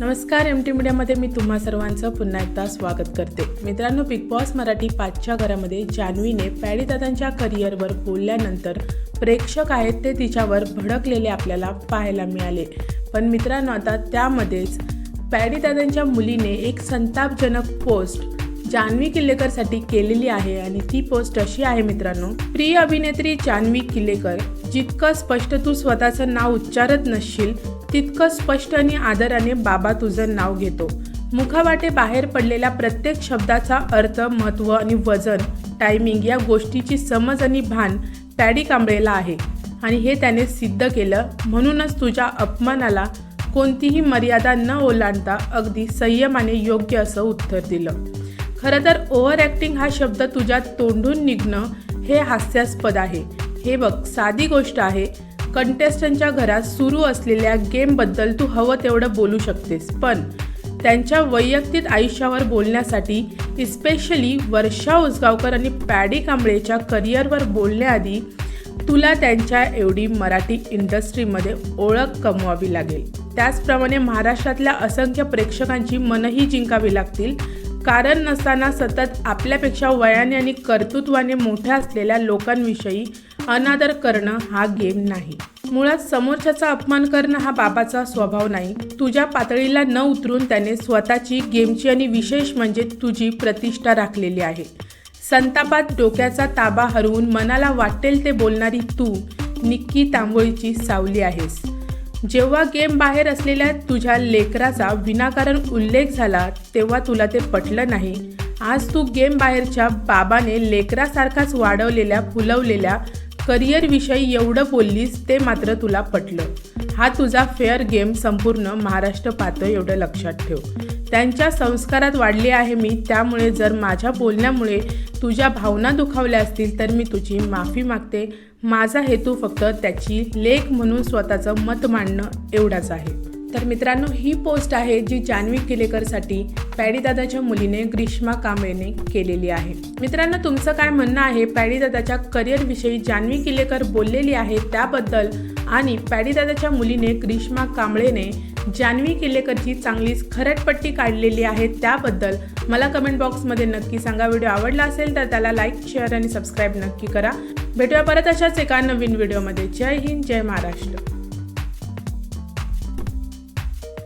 नमस्कार M T मीडियामध्ये मी तुम्हा सर्वांचं पुन्हा एकदा स्वागत करते. मित्रांनो बिग बॉस मराठी पाचच्या घरामध्ये जान्हवीने पॅडीदादांच्या करिअरवर बोलल्यानंतर प्रेक्षक आहेत ते तिच्यावर भडकलेले आपल्याला पाहायला मिळाले. पण मित्रांनो आता त्यामध्येच पॅडीदादांच्या मुलीने एक संतापजनक पोस्ट जान्हवी किल्लेकरसाठी केलेली आहे आणि ती पोस्ट अशी आहे मित्रांनो प्रिय अभिनेत्री जान्हवी किल्लेकर जितकं स्पष्ट तू स्वतःचं नाव उच्चारत नसशील तितकं स्पष्ट आणि आदराने बाबा तुझं नाव घेतो. मुखावाटे बाहेर पडलेल्या प्रत्येक शब्दाचा अर्थ महत्त्व आणि वजन टायमिंग या गोष्टीची समज आणि भान पॅडी कांबळेला आहे. आणि हे त्याने सिद्ध केलं. म्हणूनच तुझ्या अपमानाला कोणतीही मर्यादा न ओलांडता अगदी संयमाने योग्य असं उत्तर दिलं. खरं तर ओव्हर ॲक्टिंग हा शब्द तुझ्या तोंडून निघणं हे हास्यास्पद आहे. हे बघ साधी गोष्ट आहे. कंटेस्टंटच्या घरात सुरू असलेल्या गेमबद्दल तू हवं तेवढं बोलू शकतेस. पण त्यांच्या वैयक्तिक आयुष्यावर बोलण्यासाठी इस्पेशली वर्षा उसगावकर आणि पॅडी कांबळेच्या करिअरवर बोलण्याआधी तुला त्यांच्या एवढी मराठी इंडस्ट्रीमध्ये ओळख कमवावी लागेल. त्याचप्रमाणे महाराष्ट्रातल्या असंख्य प्रेक्षकांची मनही जिंकावी लागतील. कारण नसताना सतत आपल्यापेक्षा वयाने आणि कर्तृत्वाने मोठ्या असलेल्या लोकांविषयी अनादर करणं हा गेम नाही. मुळात समोरच्याचा अपमान करणं हा बाबाचा स्वभाव नाही. तुझ्या पातळीला न उतरून त्याने स्वतःची गेमची आणि विशेष म्हणजे तुझी प्रतिष्ठा राखलेली आहे. संतापात डोक्याचा ताबा हरवून मनाला वाटेल ते बोलणारी तू निक्की तांबोळीची सावली आहेस. जेव्हा गेम बाहेर असलेल्या तुझ्या लेकराचा विनाकारण उल्लेख झाला तेव्हा तुला ते पटलं नाही. आज तू गेम बाहेरच्या बाबाने लेकरासारखाच वाढवलेल्या फुलवलेल्या करिअरविषयी एवढं बोललीस ते मात्र तुला पटलं. हा तुझा फेअर गेम संपूर्ण महाराष्ट्र पाहतो एवढं लक्षात ठेव. त्यांच्या संस्कारात वाढले आहे मी त्यामुळे जर माझ्या बोलण्यामुळे तुझ्या भावना दुखावल्या असतील तर मी तुझी माफी मागते. माझा हेतू फक्त त्याची लेख म्हणून स्वतःचं मत मांडणं एवढाच आहे. तर मित्रांनो ही पोस्ट आहे जी जान्हवी किलेकरसाठी पॅडीदादाच्या मुलीने ग्रीष्मा कांबळेने केलेली आहे. मित्रांनो तुमचं काय म्हणणं आहे? पॅडीदादाच्या करिअरविषयी जान्हवी किलेकर बोललेली आहे त्याबद्दल आणि पॅडीदादाच्या मुलीने ग्रीष्मा कांबळेने जान्हवी किल्लेकरची चांगलीच खरटपट्टी काढलेली आहे त्याबद्दल मला कमेंट बॉक्समध्ये नक्की सांगा. व्हिडिओ आवडला असेल तर त्याला लाईक शेअर आणि सबस्क्राईब नक्की करा. भेटूया परत अशाच एका नवीन व्हिडिओमध्ये जय हिंद जय महाराष्ट्र.